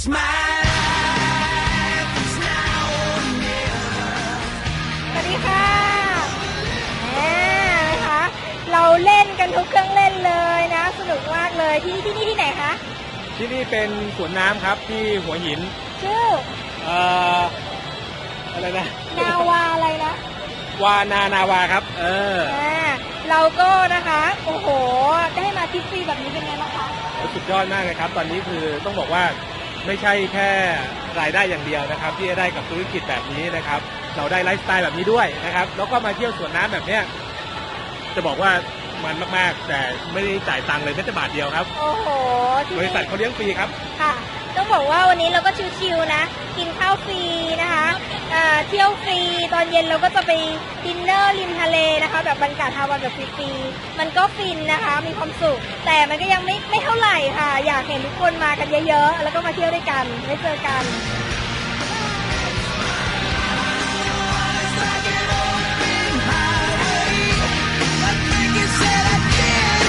It's my life. It's now or never. สวัสดีค่ะแหมนะคะ เราเล่นกันทุกเครื่องเล่นเลยนะ สนุกมากเลยที่นี่ที่นี่ที่ไหนคะ ที่นี่เป็นสวนน้ำครับที่หัวหิน ชื่อ เอ่อ อะไรนะ นาวาอะไรนะวานานาวาครับ เอออ่าเราก็นะคะ โอ้โห ได้มาทริปฟรีแบบนี้เป็นไงบ้างคะ สุดยอดมากเลยครับ ตอนนี้คือต้องบอกว่า ไม่ใช่แค่รายได้อย่างเดียวนะครับ ที่จะได้กับธุรกิจแบบนี้นะครับ เราได้ไลฟ์สไตล์แบบนี้ด้วยนะครับ แล้วก็มาเที่ยวสวนน้ำแบบเนี้ยจะบอกว่ามันมาก ๆ แต่ไม่ได้จ่ายตังค์เลยแม้แต่บาทเดียวครับ โอ้โหที่บริษัทเขาเลี้ยงฟรีครับ ค่ะ ต้องบอกว่าวันนี้เราก็ชิวๆนะ กินข้าวฟรีนะคะอ่า เที่ยวฟรี ตอนเย็นเราก็จะไปดินเนอร์ริมทะเลนะคะ แบบบรรยากาศฮาวายแบบฟรีๆมันก็ฟินนะคะ มีความสุข แต่มันก็ยังไม่ไม่เท่าไหร่ค่ะ อยากเห็นทุกคนมากันเยอะๆ แล้วก็มาเที่ยวด้วยกัน ได้เจอกัน